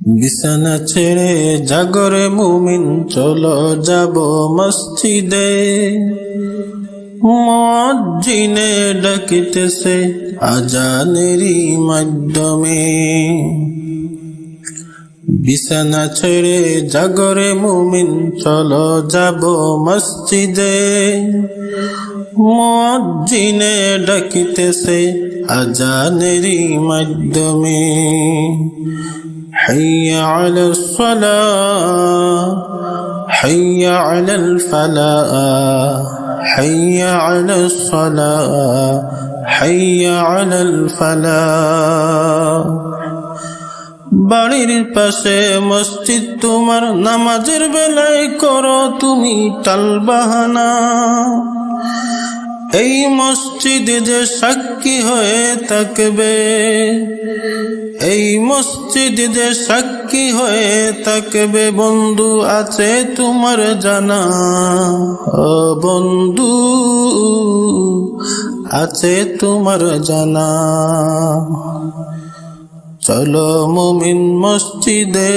বিছানা ছেড়ে জাগরে মুমিন চলো যাব মসজিদে। মজ্জিনে ডাকিতেছে আজানেরই মাধ্যমে। বিছানা ছেড়ে জাগরে মুমিন চলো যাব মসজিদে মজ্জিনে ডাকিতেছে আজানেরই মাধ্যমে حي على الصلاة حي على الفلاح حي على الصلاة حي على الفلاح বাড়ির পাশে মসজিদ, তোমার নামাজের বেলায় করো তুমি টাল বাহানা। এই মসজিদ যে সাক্ষী হয়ে থাকবে, এই মসজিদ যে সাক্ষী হয়ে থাকবে, বন্ধু আছে তোমার জানা। বন্ধু আছে তোমার জানা। চলো মুমিন মসজিদে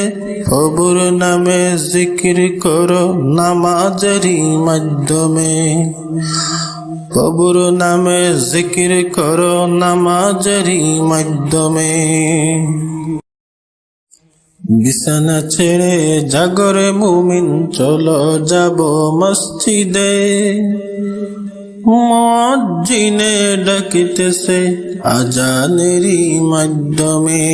প্রভুর নামে জিকির করো নামাজেরই মাধ্যমে। প্রভুর নামে জিকির করো নামাজেরই মাধ্যমে। বিছানা ছেড়ে জাগরে মুমিন চলো যাব মসজিদে। মজ্জিনে ডাকিতেছে আজানেরই মাধ্যমে